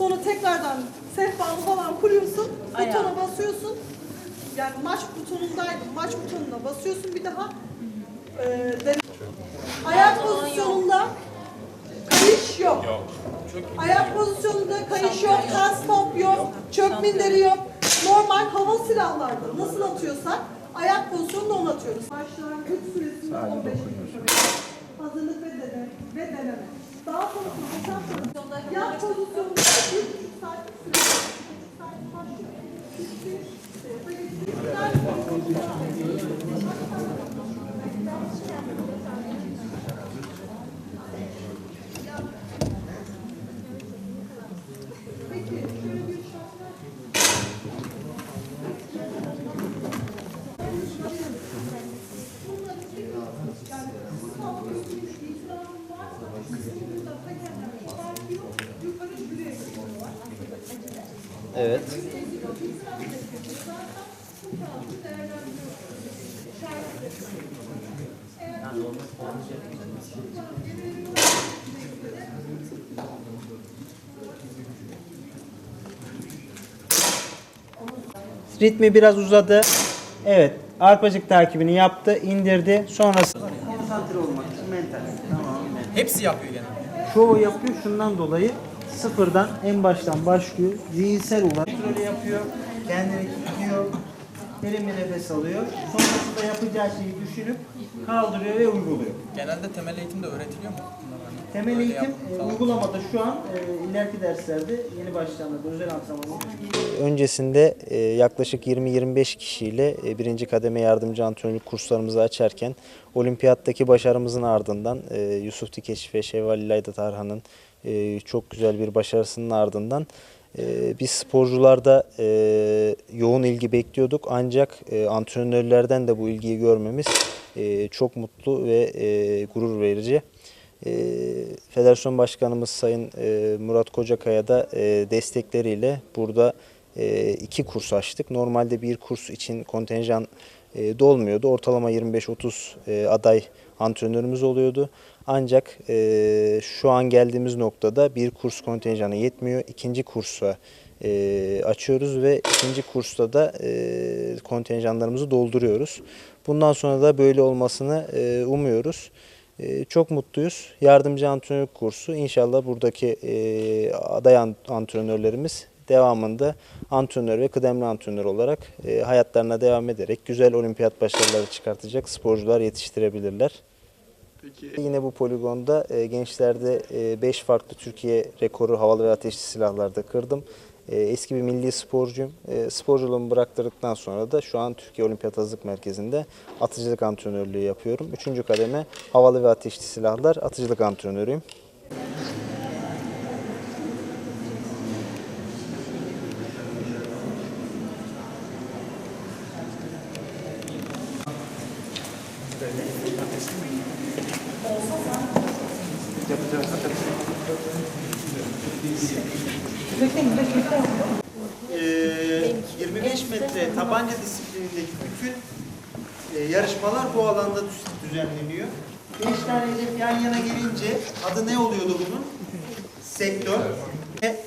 Sonra tekrardan sehpanı falan kuruyorsun. Ayağa. Butona basıyorsun. Yani maç butonundaydım. Maç butonuna basıyorsun bir daha. De- Ayak pozisyonunda kayış yok. Ayak pozisyonunda kayış yok, kas top yok, çöp minderi yok. Normal hava silahlarda nasıl atıyorsak ayak pozisyonunda onu atıyoruz. Başlangıç süresinde 15 dakika. Hazırlık ve deneme. Ve deneme. Daha sonrasında hesap pozisyonunda yat pozisyonunda 1,5 saatlik süre. 1,5 saat başlıyor. Bitti. Seyfe geçti. Ders Peki şöyle bir şart var. Evet. Ritmi biraz uzadı. Evet. Arpacık takibini yaptı, indirdi. Sonrası konsantre olmak için mental. Tamam. Hepsi yapıyor gene. Çoğu yapıyor şundan dolayı sıfırdan en baştan başlıyor. Zihinsel olarak kontrolü yapıyor. Kendini tutuyor. Derin bir nefes alıyor. Sonrasında yapacağı şeyi düşünüp kaldırıyor ve uyguluyor. Genelde temel eğitimde öğretiliyor mu? Temel Böyle eğitim yap e, uygulamada şu an e, ileriki derslerde yeni başlayanlarda özel antrenman Öncesinde e, yaklaşık 20-25 kişiyle e, birinci kademe yardımcı antrenörlük kurslarımızı açarken olimpiyattaki başarımızın ardından e, Yusuf Dikeç ve Şevval İlayda Tarhan'ın e, çok güzel bir başarısının ardından e, biz sporcularda e, yoğun ilgi bekliyorduk ancak e, antrenörlerden de bu ilgiyi görmemiz e, çok mutlu ve e, gurur verici. E, Federasyon Başkanımız Sayın e, Murat Kocakaya da e, destekleriyle burada iki kurs açtık. Normalde bir kurs için kontenjan e, dolmuyordu. Ortalama 25-30 e, aday antrenörümüz oluyordu. Ancak e, şu an geldiğimiz noktada bir kurs kontenjanı yetmiyor. İkinci kursa e, açıyoruz ve ikinci kursta da e, kontenjanlarımızı dolduruyoruz. Bundan sonra da böyle olmasını e, umuyoruz. E, çok mutluyuz. Yardımcı antrenörlük kursu inşallah buradaki e, aday an- antrenörlerimiz devamında antrenör ve kıdemli antrenör olarak e, hayatlarına devam ederek güzel olimpiyat başarıları çıkartacak sporcular yetiştirebilirler. Yine bu poligonda e, gençlerde 5 farklı Türkiye rekoru havalı ve ateşli silahlarda kırdım. E, eski bir milli sporcuyum. E, sporculuğumu bıraktırdıktan sonra da şu an Türkiye Olimpiyat Hazırlık Merkezi'nde atıcılık antrenörlüğü yapıyorum. Üçüncü kademe havalı ve ateşli silahlar atıcılık antrenörüyüm. Ee, 25 metre tabanca disiplinindeki bütün e, yarışmalar bu alanda düz- düzenleniyor. 5 tane hedef yan yana gelince adı ne oluyordu bunun? Sektör.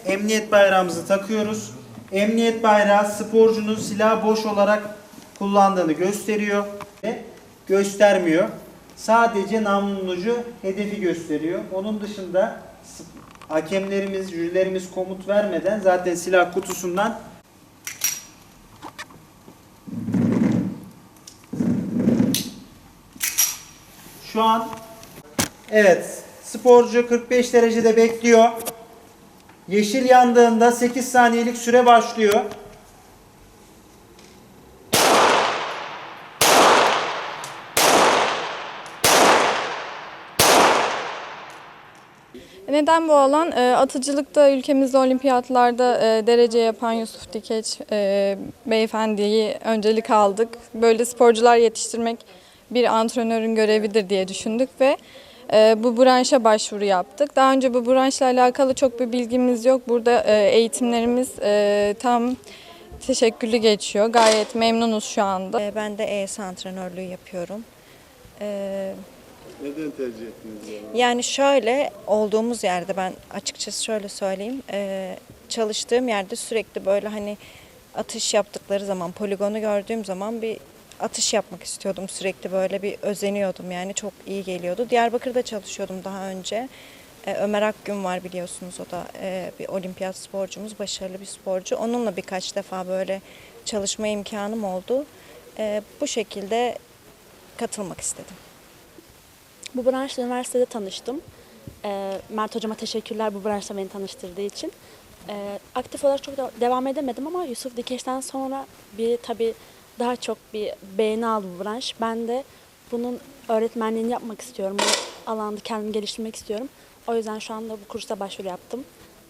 Emniyet bayrağımızı takıyoruz. Emniyet bayrağı sporcunun silahı boş olarak kullandığını gösteriyor ve göstermiyor. Sadece namlunun ucu hedefi gösteriyor. Onun dışında hakemlerimiz, jürilerimiz komut vermeden zaten silah kutusundan Şu an evet sporcu 45 derecede bekliyor. Yeşil yandığında 8 saniyelik süre başlıyor. Neden bu alan? E, atıcılıkta ülkemizde olimpiyatlarda e, derece yapan Yusuf Dikeç e, beyefendiyi öncelik aldık. Böyle sporcular yetiştirmek bir antrenörün görevidir diye düşündük ve e, bu branşa başvuru yaptık. Daha önce bu branşla alakalı çok bir bilgimiz yok. Burada eğitimlerimiz tam teşekküllü geçiyor. Gayet memnunuz şu anda. Ee, Ben de ES antrenörlüğü yapıyorum. Neden tercih ettiniz yani? Şöyle olduğumuz yerde ben açıkçası şöyle söyleyeyim. çalıştığım yerde sürekli böyle hani atış yaptıkları zaman poligonu gördüğüm zaman bir atış yapmak istiyordum. Sürekli böyle bir özeniyordum yani çok iyi geliyordu. Diyarbakır'da çalışıyordum daha önce. Ömer Akgün var biliyorsunuz o da bir olimpiyat sporcumuz, başarılı bir sporcu. Onunla birkaç defa böyle çalışma imkanım oldu. Bu şekilde katılmak istedim. Bu branşla üniversitede tanıştım. Ee, Mert hocama teşekkürler bu branşla beni tanıştırdığı için. Ee, aktif olarak çok devam edemedim ama Yusuf Dikeş'ten sonra bir tabii daha çok bir beğeni aldı bu branş. Ben de bunun öğretmenliğini yapmak istiyorum. Bu alanda kendimi geliştirmek istiyorum. O yüzden şu anda bu kursa başvuru yaptım.